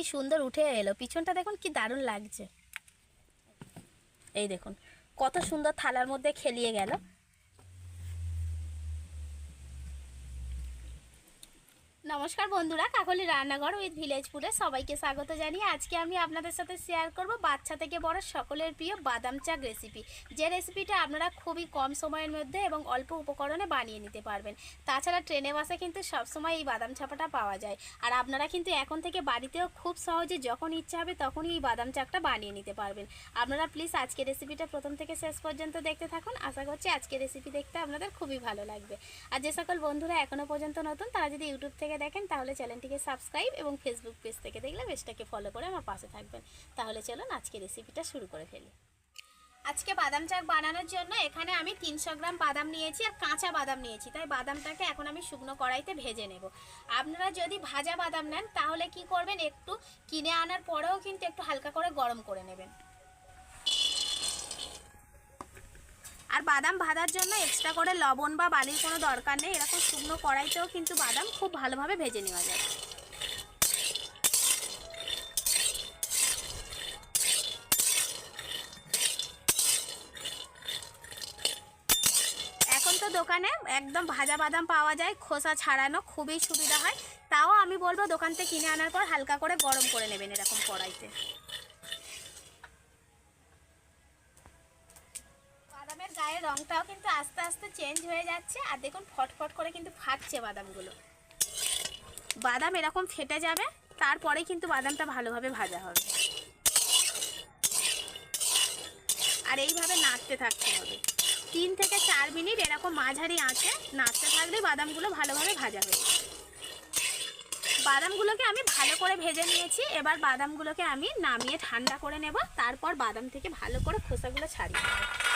কি সুন্দর উঠে এলো। পিছনটা দেখুন কি দারুণ লাগছে। এই দেখুন, কত সুন্দর থালার মধ্যে খেলিয়ে গেল। নমস্কার বন্ধুরা, কাকলি রান্নাঘর উইথ ভিলেজপুরে সবাইকে স্বাগত জানিয়ে আজকে আমি আপনাদের সাথে শেয়ার করব বাচ্চা থেকে বড় সকলের প্রিয় বাদাম চাক রেসিপি যে রেসিপিটা আপনারা খুবই কম সময়ের মধ্যে এবং অল্প উপকরণে বানিয়ে নিতে পারবেন। তাছাড়া ট্রেনে বাসে কিন্তু সবসময় এই বাদাম চাপাটা পাওয়া যায়। আর আপনারা কিন্তু এখন থেকে বাড়িতেও খুব সহজে যখন ইচ্ছা হবে তখনই এই বাদাম চাকটা বানিয়ে নিতে পারবেন। আপনারা প্লিজ আজকে রেসিপিটা প্রথম থেকে শেষ পর্যন্ত দেখতে থাকুন। আশা করছি আজকে রেসিপি দেখতে আপনাদের খুবই ভালো লাগবে। আর যে সকল বন্ধুরা এখনও পর্যন্ত নতুন, তারা যদি ইউটিউব থেকে দেখেন, তাহলে চ্যানেলটিকে সাবস্ক্রাইব এবং ফেসবুক পেজ থেকে দেখলে পেজটাকে ফলো করে আমার পাশে থাকবেন। তাহলে চলুন আজকে রেসিপিটা শুরু করে ফেলি। আজকে বাদাম চাক বানানোর জন্য এখানে আমি তিনশো গ্রাম বাদাম নিয়েছি আর কাঁচা বাদাম নিয়েছি। তাই বাদামটাকে এখন আমি শুকনো কড়াইতে ভেজে নেব। আপনারা যদি ভাজা বাদাম নেন, তাহলে কি করবেন, একটু কিনে আনার পরেও কিন্তু একটু হালকা করে গরম করে নেবেন। আর বাদাম ভাজার জন্য এক্সট্রা করে লবণ বা বালির কোনো দরকার নেই। এরকম শুকনো কড়াইতেও কিন্তু বাদাম খুব ভালোভাবে ভেজে নেওয়া যায়। এখন তো দোকানে একদম ভাজা বাদাম পাওয়া যায়, খোসা ছাড়ানো খুবই সুবিধা হয়। তাও আমি বলব দোকান থেকে কিনে আনার পর হালকা করে গরম করে নেবেন এরকম কড়াইতে বাদামের গায়ের রংটাও কিন্তু আস্তে আস্তে চেঞ্জ হয়ে যাচ্ছে আর দেখুন ফটফট করে কিন্তু ফাটছে বাদামগুলো। বাদাম এরকম ফেটে যাবে, তারপরে কিন্তু বাদামটা ভালোভাবে ভাজা হবে। আর এইভাবে নাড়তে থাকতে হবে। তিন থেকে চার মিনিট এরকম মাঝারি আঁচে নাড়তে থাকলে বাদামগুলো ভালোভাবে ভাজা হয়ে যাবে। বাদামগুলোকে আমি ভালো করে ভেজে নিয়েছি, এবার বাদামগুলোকে আমি নামিয়ে ঠান্ডা করে নেব, তারপর বাদাম থেকে ভালো করে খোসাগুলো ছাড়িয়ে নেব।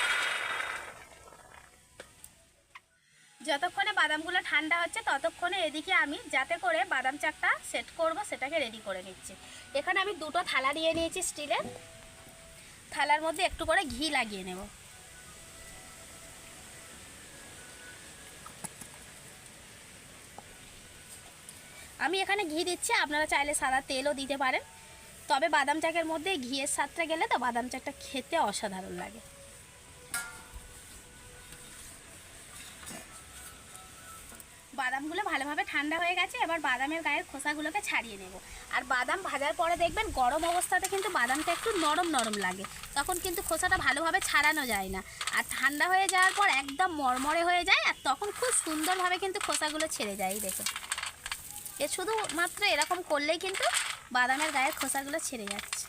যতক্ষণে বাদামগুলো ঠান্ডা হচ্ছে, ততক্ষণে এদিকে আমি যাতে করে বাদাম চাকটা সেট করব, সেটাকে রেডি করে নিচ্ছি। এখানে আমি দুটো থালা দিয়ে নিয়েছি স্টিলের থালার মধ্যে একটু করে ঘি লাগিয়ে নেব। আমি এখানে ঘি দিচ্ছি, আপনারা চাইলে সাদা তেলও দিতে পারেন। তবে বাদাম চাকের মধ্যে ঘিয়ের স্বাদটা গেলে তো বাদাম চাকটা খেতে অসাধারণ লাগে। বাদামগুলো ভালোভাবে ঠান্ডা হয়ে গেছে, এবার বাদামের গায়ের খোসাগুলোকে ছাড়িয়ে নেব। আর বাদাম ভাজার পরে দেখবেন গরম অবস্থাতে কিন্তু বাদামটা একটু নরম নরম লাগে, তখন কিন্তু খোসাটা ভালোভাবে ছাড়ানো যায় না। আর ঠান্ডা হয়ে যাওয়ার পর একদম মরমরে হয়ে যায়, আর তখন খুব সুন্দরভাবে কিন্তু খোসাগুলো ছেড়ে যায় দেখুন। এ শুধুমাত্র এরকম করলেই কিন্তু বাদামের গায়ের খোসাগুলো ছেড়ে যাচ্ছে।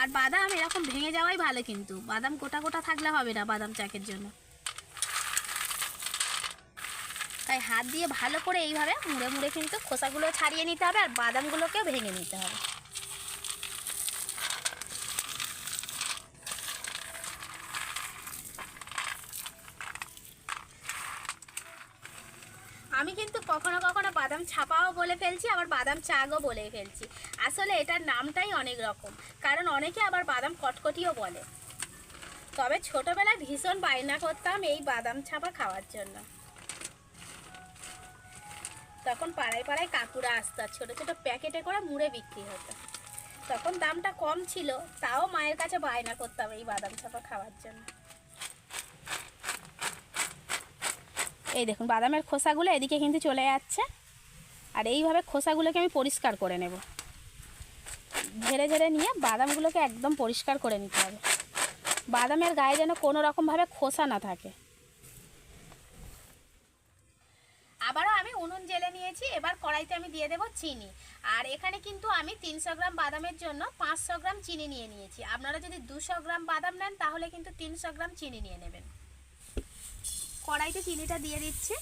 আর বাদাম এরকম ভেঙে যাওয়াই ভালো কিন্তু, বাদাম গোটা গোটা থাকলে হবে না বাদাম চাকের জন্য। তাই হাত দিয়ে ভালো করে এইভাবে মুড়ে মুড়ে কিন্তু খোসাগুলো ছাড়িয়ে নিতে হবে আর বাদামগুলোকেও ভেঙে নিতে হবে। আমি কিন্তু কখনো কখনো বাদাম ছাপাও বলে ফেলছি, আবার বাদাম চাগও বলে ফেলছি। আসলে এটার নামটাই অনেক রকম, কারণ অনেকে আবার বাদাম কটকটিও বলে। তবে ছোটবেলায় ভীষণ বায়না করতাম এই বাদাম ছাপা খাওয়ার জন্য। তখন পাড়ায় পাড়ায় কাকুরা আসতো ছোটো ছোটো প্যাকেটে করে মুড়ে বিক্রি হতো। তখন দামটা কম ছিল, তাও মায়ের কাছে বায়না করতাম এই বাদাম ছাপা খাওয়ার জন্য। এই দেখুন, বাদামের খোসাগুলো এদিকে কিন্তু চলে যাচ্ছে। আর এইভাবে খোসাগুলোকে আমি পরিষ্কার করে নেব। ঝেড়ে ঝেড়ে নিয়ে বাদামগুলোকে একদম পরিষ্কার করে নিতে হবে। বাদামের গায়ে যেন কোনো রকমভাবে খোসা না থাকে আবারও আমি উনুন জেলে নিয়েছি, এবার কড়াইতে আমি দিয়ে দেবো চিনি। আর এখানে কিন্তু আমি তিনশো গ্রাম বাদামের জন্য পাঁচশো গ্রাম চিনি নিয়ে নিয়েছি। আপনারা যদি দুশো গ্রাম বাদাম নেন, তাহলে কিন্তু তিনশো গ্রাম চিনি নিয়ে নেবেন। কড়াইতে চিনিটা দিয়ে দিচ্ছি।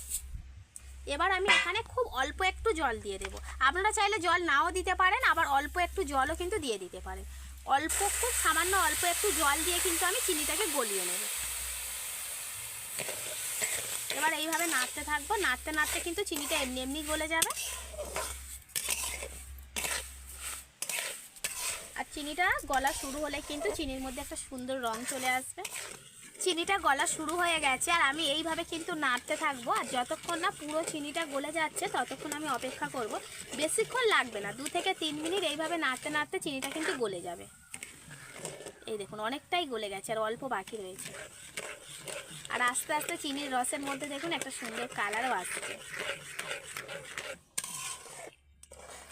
এবার আমি এখানে খুব অল্প একটু জল দিয়ে দেবো। আপনারা চাইলে জল নাও দিতে পারেন, আবার অল্প একটু জলও কিন্তু দিয়ে দিতে পারেন। অল্প, খুব সামান্য অল্প একটু জল দিয়ে কিন্তু আমি চিনিটাকে গলিয়ে নেব। এবার এইভাবে নাড়তে থাকব। নাড়তে নাড়তে কিন্তু চিনিটা এমনি এমনি গলে যাবে। আর চিনিটা গলা শুরু হলে কিন্তু চিনির মধ্যে একটা সুন্দর রং চলে আসবে। চিনিটা গলা শুরু হয়ে গেছে আর আমি এইভাবে কিন্তু নাড়তে থাকব। আর যতক্ষণ না পুরো চিনিটা গলে যাচ্ছে, ততক্ষণ আমি অপেক্ষা করব। বেশিক্ষণ লাগবে না, দু থেকে তিন মিনিট এইভাবে নাড়তে নাড়তে চিনিটা কিন্তু গলে যাবে। এই দেখুন, অনেকটাই গলে গেছে আর অল্প বাকি রয়েছে। আর আস্তে আস্তে চিনির রসের মধ্যে দেখুন একটা সুন্দর কালারও আসছে।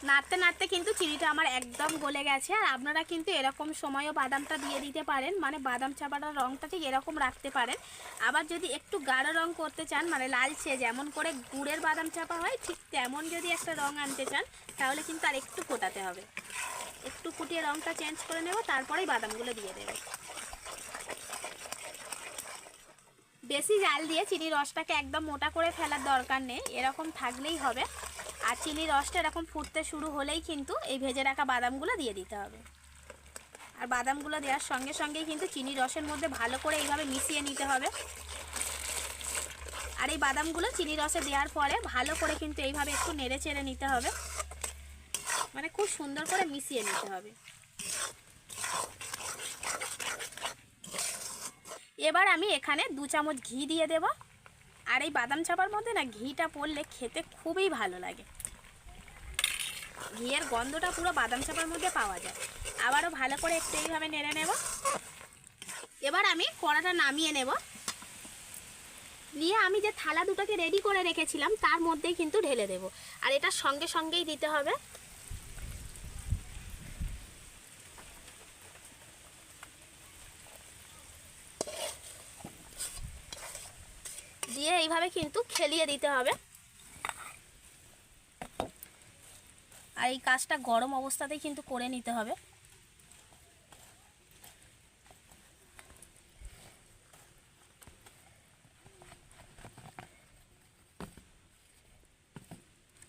নাড়তে নাড়তে কিন্তু চিনিটা আমার একদম গলে গেছে, আর আপনারা কিন্তু এরকম সময়ও বাদামটা দিয়ে দিতে পারেন মানে বাদাম চাপাটার রঙটা ঠিক এরকম রাখতে পারেন। আবার যদি একটু গাঢ় রং করতে চান মানে লালচে যেমন করে গুড়ের বাদাম চাপা হয়, ঠিক তেমন যদি একটা রং আনতে চান, তাহলে কিন্তু আর একটু ফোটাতে হবে। একটু ফুটিয়ে রংটা চেঞ্জ করে নেব, তারপরেই বাদামগুলো দিয়ে দেবে। বেশি জাল দিয়ে চিনির রসটাকে একদম মোটা করে ফেলার দরকার নেই, এরকম থাকলেই হবে। আর চিনির রসটা এরকম ফুটতে শুরু হলেই কিন্তু এই ভেজে রাখা বাদামগুলো দিয়ে দিতে হবে। আর বাদামগুলো দেওয়ার সঙ্গে সঙ্গেই কিন্তু চিনির রসের মধ্যে ভালো করে এইভাবে মিশিয়ে নিতে হবে। আর এই বাদামগুলো চিনি রসে দেওয়ার পরে ভালো করে কিন্তু এইভাবে একটু নেড়ে চেড়ে নিতে হবে। মানে খুব সুন্দর করে মিশিয়ে নিতে হবে। এবার আমি এখানে দু চামচ ঘি দিয়ে দেব। আর এই বাদাম চাপার মধ্যে না ঘিটা পড়লে খেতে খুবই ভালো লাগে। ঘিয়ের গন্ধটা পুরো বাদাম চাপার মধ্যে পাওয়া যায়। আবারও ভালো করে একটু এইভাবে নেড়ে নেব। এবার আমি কড়াটা নামিয়ে নেব। নিয়ে আমি যে থালা দুটোকে রেডি করে রেখেছিলাম, তার মধ্যেই কিন্তু ঢেলে দেব। আর এটা সঙ্গে সঙ্গেই দিতে হবে দিয়ে এইভাবে কিন্তু খেলিয়ে দিতে হবে। আর এই কাজটা গরম অবস্থাতেই কিন্তু করে নিতে হবে।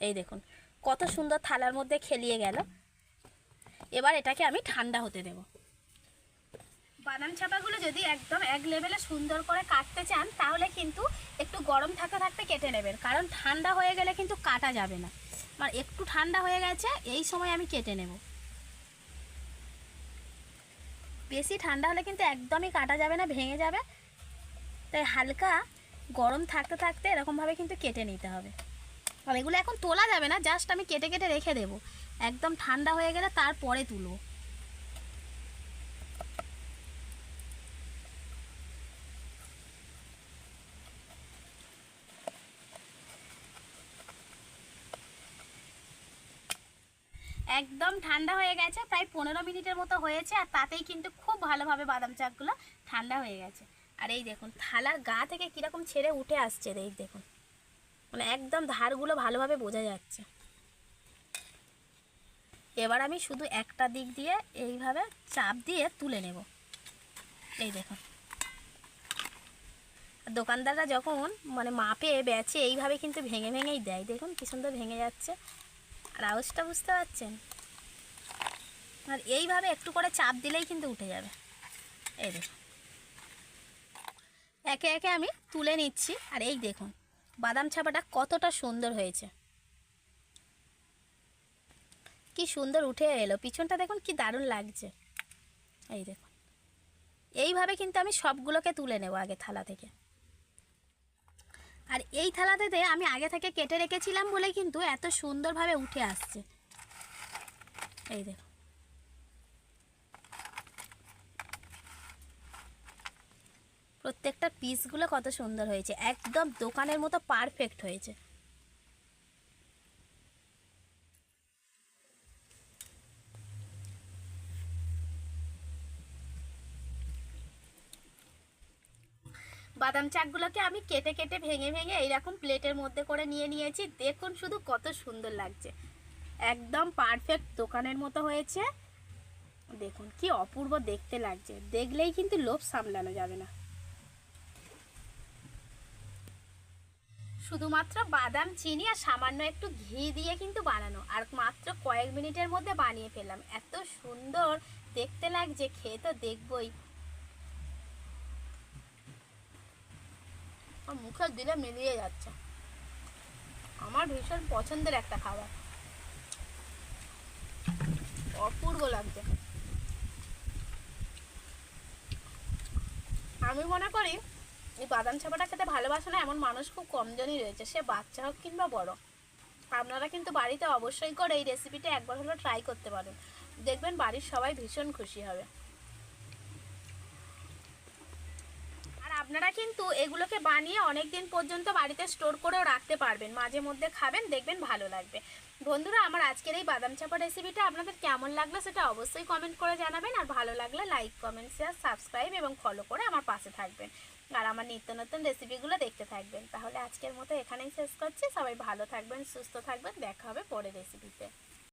এই দেখুন, কত সুন্দর থালার মধ্যে খেলিয়ে গেল। এবার এটাকে আমি ঠান্ডা হতে দেব। বাদাম চাপাগুলো যদি একদম এক লেভেলে সুন্দর করে কাটতে চান, তাহলে কিন্তু একটু গরম থাকতে থাকতে কেটে নেবেন। কারণ ঠান্ডা হয়ে গেলে কিন্তু কাটা যাবে না। আর একটু ঠান্ডা হয়ে গেছে, এই সময় আমি কেটে নেব। বেশি ঠান্ডা হলে কিন্তু একদমই কাটা যাবে না, ভেঙে যাবে। তাই হালকা গরম থাকতে থাকতে এরকমভাবে কিন্তু কেটে নিতে হবে। আর এগুলো এখন তোলা যাবে না, জাস্ট আমি কেটে কেটে রেখে দেবো। একদম ঠান্ডা হয়ে গেলে তারপরে তুলবো একদম ঠান্ডা হয়ে গেছে, প্রায় পনেরো মিনিটের মতো হয়েছে, আর তাতেই কিন্তু খুব ভালোভাবে বাদাম চাকগুলো ঠান্ডা হয়ে গেছে। আর এই দেখুন, থালার গা থেকে কীরকম ছেড়ে উঠে আসছে এই দেখুন। মানে একদম ধারগুলো ভালোভাবে বোঝা যাচ্ছে। এবার আমি শুধু একটা দিক দিয়ে এইভাবে চাপ দিয়ে তুলে নেব। এই দেখুন। দোকানদাররা যখন মানে মাপে বেচে এইভাবে কিন্তু ভেঙে ভেঙেই দেয়, দেখুন কি সুন্দর ভেঙে যাচ্ছে। আর বুঝতে পারছেন? আর এইভাবে একটু করে চাপ দিলেই কিন্তু উঠে যাবে। এই দেখুন। একে একে আমি তুলে নিচ্ছি। আর এই দেখুন, বাদাম ছাপাটা কতটা সুন্দর হয়েছে। কি সুন্দর উঠে এলো। পিছনটা দেখুন কি দারুণ লাগছে। এই দেখুন। এইভাবে কিন্তু আমি সবগুলোকে তুলে নেব আগে থালা থেকে। আর এই থালাতে আমি আগে থেকে কেটে রেখেছিলাম বলে কিন্তু এত সুন্দরভাবে উঠে আসছে। এই দেখো। প্রত্যেকটা পিসগুলো কত সুন্দর হয়েছে। একদম দোকানের মতো পারফেক্ট হয়েছে। বাদাম চাকগুলোকে আমি কেটে কেটে ভেঙে ভেঙে এইরকম প্লেটের মধ্যে করে নিয়ে নিয়েছি। দেখুন শুধু কত সুন্দর লাগছে। একদম পারফেক্ট দোকানের মতো হয়েছে। দেখুন কি অপূর্ব দেখতে লাগছে। দেখলেই কিন্তু লোভ সামলানো যাবে না। শুধুমাত্র বাদাম, চিনি আর সামান্য একটু ঘি দিয়ে কিন্তু বানানো। আর মাত্র কয়েক মিনিটের মধ্যে বানিয়ে ফেললাম। এত সুন্দর দেখতে লাগছে, খেয়ে তো দেখবই। আমার মুখে দিলে মিলিয়ে যাচ্ছে। আমার ভীষণ পছন্দের একটা খাবার। অপূর্ব লাগছে। আমি মনে করি, এই বাদাম চাপাটা খেতে ভালোবাসে না এমন মানুষ খুব কমজনই রয়েছে, সে বাচ্চা হোক কিংবা বড়। আপনারা কিন্তু বাড়িতে অবশ্যই করে এই রেসিপিটা একবার হলো ট্রাই করতে পারেন। দেখবেন বাড়ির সবাই ভীষণ খুশি হবে আর আপনারা কিন্তু এগুলোকে বানিয়ে অনেক দিন পর্যন্ত বাড়িতে স্টোর করেও রাখতে পারবেন। মাঝে মধ্যে খাবেন, দেখবেন ভালো লাগবে। বন্ধুরা, আমার আজকের এই বাদাম চাপা রেসিপিটা আপনাদের কেমন লাগল সেটা অবশ্যই কমেন্ট করে জানাবেন। আর ভালো লাগলে লাইক কমেন্ট শেয়ার সাবস্ক্রাইব এবং ফলো করে আমার পাশে থাকবেন। আর আমার নিত্য নতুন রেসিপিগুলো দেখতে থাকবেন। তাহলে আজকের মতো এখানেই শেষ করছি। সবাই ভালো থাকবেন, সুস্থ থাকবেন। দেখা হবে পরে রেসিপিতে